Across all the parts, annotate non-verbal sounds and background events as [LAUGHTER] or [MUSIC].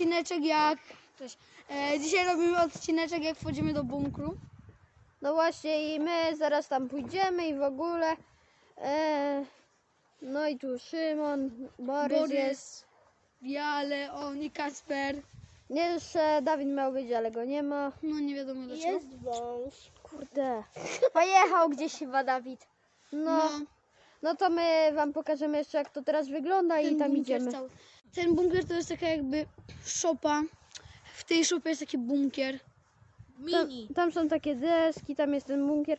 odcineczek jak... Cześć. E, dzisiaj robimy odcineczek jak wchodzimy do bunkru. No właśnie i my zaraz tam pójdziemy i w ogóle. E, no i tu Szymon, Borys, Borys, jest. Wiale, on i Kasper. Nie, jeszcze Dawid miał być, ale go nie ma. No nie wiadomo dlaczego. wąż. Kurde. Pojechał gdzieś chyba Dawid. No, no to my wam pokażemy jeszcze jak to teraz wygląda i tam bunkier idziemy. Cały. Ten bunkier to jest taka jakby szopa. W tej szopie jest taki bunkier. Tam, tam są takie deski, tam jest ten bunkier.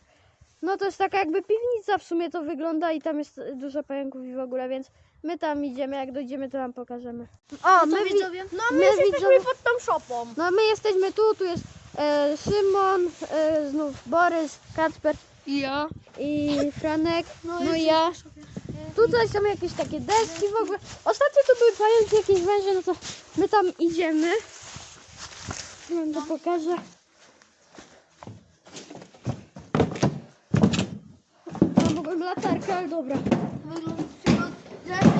No to jest taka jakby piwnica w sumie to wygląda i tam jest dużo pająków i w ogóle, więc my tam idziemy, jak dojdziemy to wam pokażemy. O, my, wi- widzowie? no, my, jesteśmy pod tą szopą. No my jesteśmy tu, tu jest e, Szymon, e, znów Borys, Kacper I ja. i Franek, no, jest i ja. Tutaj są jakieś takie deski w ogóle. Ostatnio tu były pająki, jakieś węże, no to my tam idziemy. Wam to pokażę. Mam w ogóle latarkę, ale dobra.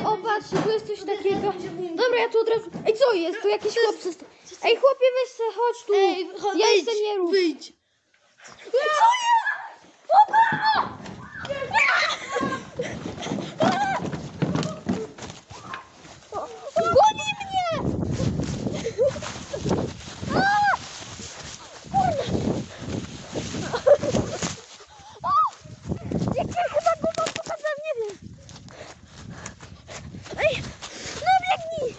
O, patrzcie, tu jest coś takiego. Dobra, ja tu od razu... Ej, co jest? Tu jakiś chłop Ej, chłopie, weź se, chodź tu. Ej, chodź, ja jestem. Wyjdź. Co jest? Opa! Goni mnie! A! Kurde! O! Jak ja chyba go mam pokazać, nie wiem. Ej, no biegnij!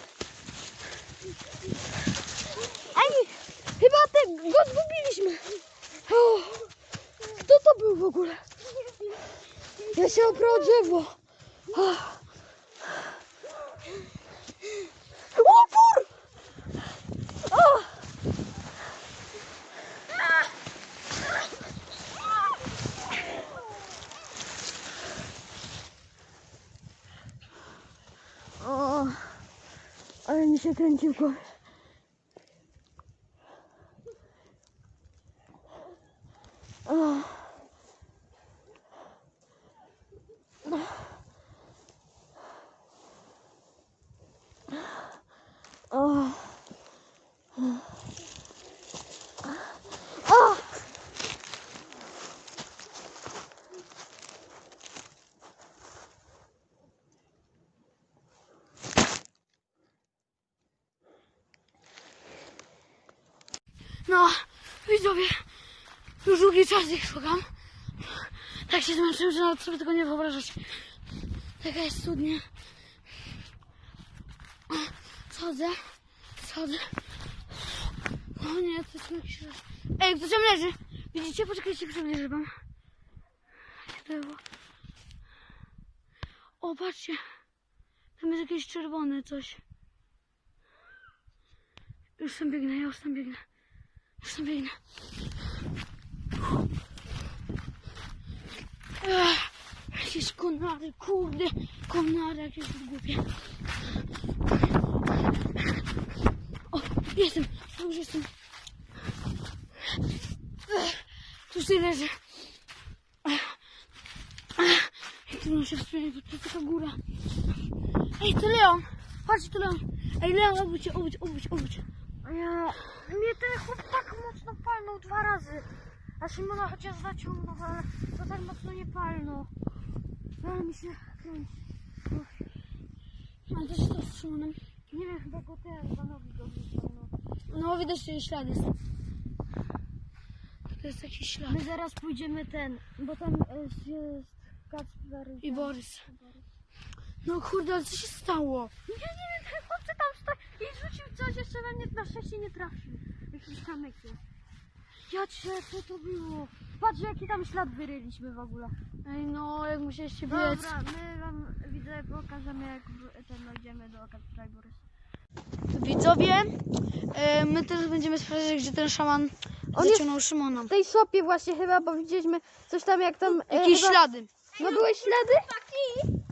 Ej, chyba te, go zgubiliśmy. O, kto to był w ogóle? Ja się oprę o drzewo. O, ale mi się kręci w głowie. O. O. O. No, widzowie, już długi czas ich szukam. Tak się zmęczyłem, że nawet sobie tego nie wyobrażać. Taka jest studnia. Schodzę, schodzę. O nie, to jest jakiś... Ej, kto tam leży? Widzicie? Poczekajcie, przybliżę wam. To? O, patrzcie. Tam jest jakieś czerwone coś. Już tam biegnę, ja już tam biegnę. Ech, jakieś konary, kurde. Konary jakieś głupie. O, jestem, już jestem. Tu się leży. Jak trudno się wspomnieć, bo to jest taka góra. Ej, to Leon! Patrz, to Leon! Ej, Leon, obudź się, obudź, obudź, obudź. Ja... Mnie ten chłop tak mocno palnął dwa razy. A Szymona chociaż zaciągnął, ale to tak mocno nie palnął. Ale mi się kręci. A to jest to z Szymonem. Nie wiem, chyba go ten panowi go wyciągnął. No, widać, że jest ślad jest. To jest jakiś ślad. My zaraz pójdziemy ten, bo tam jest, jest Kacper I Borys. No kurde, ale co się stało? Nie, nie wiem, ten chłopcy tam stoi i rzucił coś, jeszcze we mnie na szczęście nie trafił. Jakiś kamyk jest. Ja cię, co to było? Patrz, jaki tam ślad wyryliśmy w ogóle. Ej, no, jak musieliście biec. Dobra, my wam widzę, pokażemy jak ten dojdziemy do Kacpra i Borysa. Widzowie, e, my też będziemy sprawdzać, gdzie ten szaman On jest- zaciągnął Szymona. W tej szopie właśnie chyba, bo widzieliśmy coś tam jak tam... e, Jakieś chyba- ślady. No były ślady?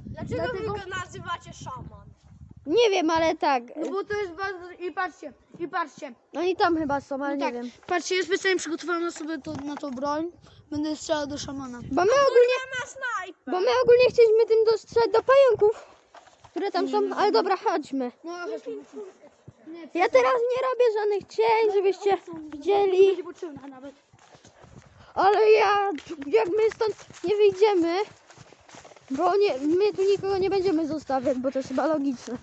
Dlaczego Dlatego- wy go nazywacie szaman? Nie wiem, ale tak. No bo to jest bardzo... I patrzcie, i patrzcie. Oni tam chyba są, ale No nie tak, wiem. patrzcie, ja specjalnie przygotowałam sobie to, na to broń. Będę strzelał do szamana. Bo my ogólnie, Ma snajper. bo my ogólnie chcieliśmy tym dostrzec do pająków, które tam są, ale dobra, chodźmy. No, chodźmy. Ja teraz nie robię żadnych cień, żebyście widzieli. Będzie potrzebna nawet. Ale ja, jak my stąd nie wyjdziemy, bo nie, my tu nikogo nie będziemy zostawiać, bo to jest chyba logiczne.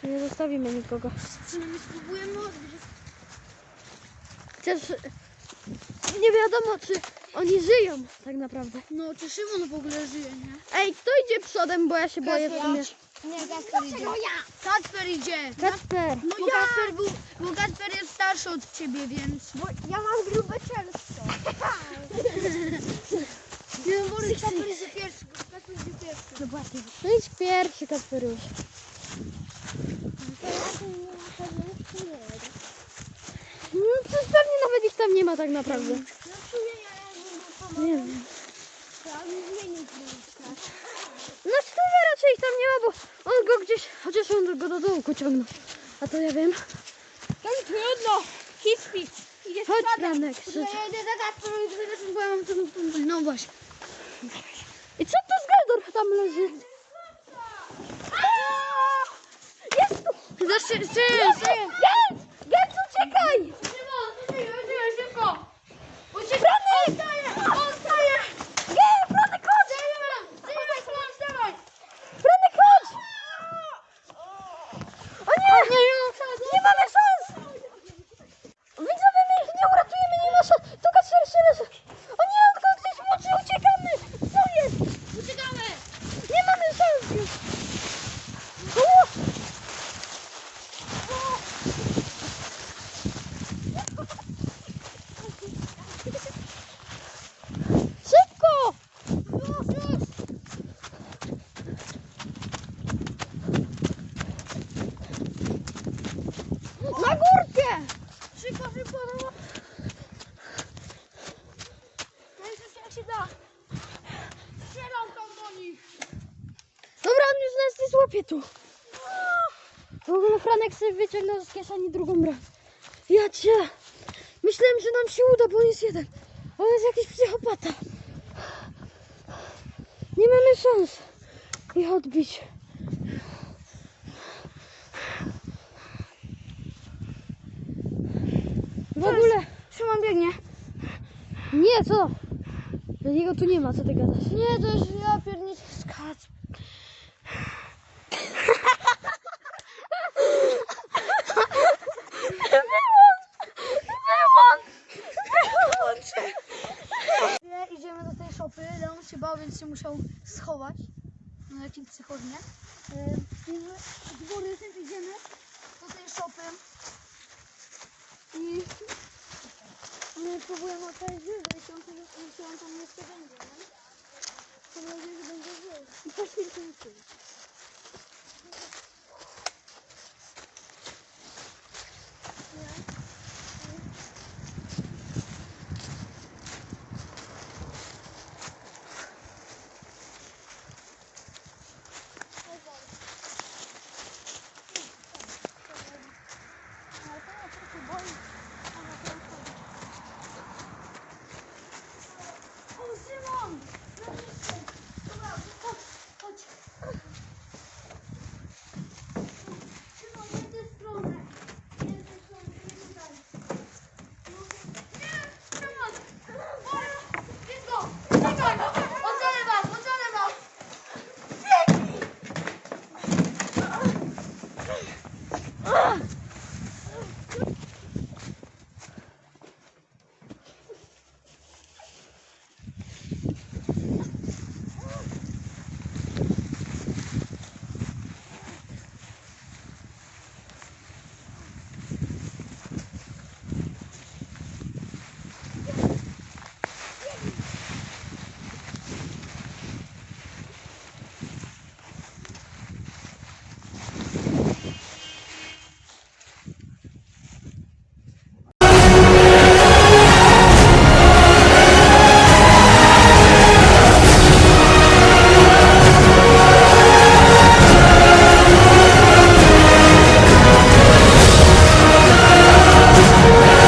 Tu Nie zostawimy nikogo. Przynajmniej spróbujemy odgryźć. Chociaż nie wiadomo, czy oni żyją tak naprawdę. No, czy Szymon w ogóle żyje, nie? Ej, kto idzie przodem, bo ja się boję w sumie. Nie, Kasper idzie. Kacper idzie. Kasper, No bo Kasper był, bo Kasper jest starszy od ciebie, więc... Bo ja mam grube cielsko. [LAUGHS] Nie, bo Kasper jest pierwszy. Kasper jest pierwszy. Zobaczcie. No idź pierwszy, Kasper już. No przecież pewnie nawet ich tam nie ma tak naprawdę. Nie wiem. To ja raczej tam nie ma, bo on go gdzieś, chociaż on go do dołu ciągnął. A to ja wiem. Tam trudno. Hispit. Idzie Chodź Franek, Ja jedę za i bo ja mam tu... No właśnie. I co to z Geldor tam leży? Jest tu! Za szy... szy... Geld! Geld, uciekaj, szybko. Franek! On staje. Nie, Franek, chodź! Dawaj, Szymon, dawaj. Franek, chodź! O nie! Nie mamy szans! Widzowie, my ich nie uratujemy, nie ma szans! To Kacper się leży! O nie, on go gdzieś moczy, uciekamy! Co jest? Uciekamy. Nie mamy szans już! O! Szybko! Na górkę! Szybko, szybko, no. Najszybciej jak się da. Strzelam tam do nich. Dobra, on już nas nie złapie tu. W ogóle Franek sobie wyciągnął z kieszeni drugą broń. Ja cię! Myślałem, że nam się uda, bo on jest jeden. On jest jakiś psychopata. Nie mamy szans ich odbić. W ogóle... Szymon biegnie. Nie, co? Jego tu nie ma, co ty gadasz? Nie, to jest ja pierniczę skac. Nie, Idziemy do tej szopy. Leon się bał, więc się musiał schować. No jakim psychodnie. Yy, Z góry tym idziemy do tej szopy. I my próbujemy drzwi, bo jeśli on, tam jeszcze będzie, nie? Mam nadzieję, że będzie żył. I po chwilce nie przyjdzie.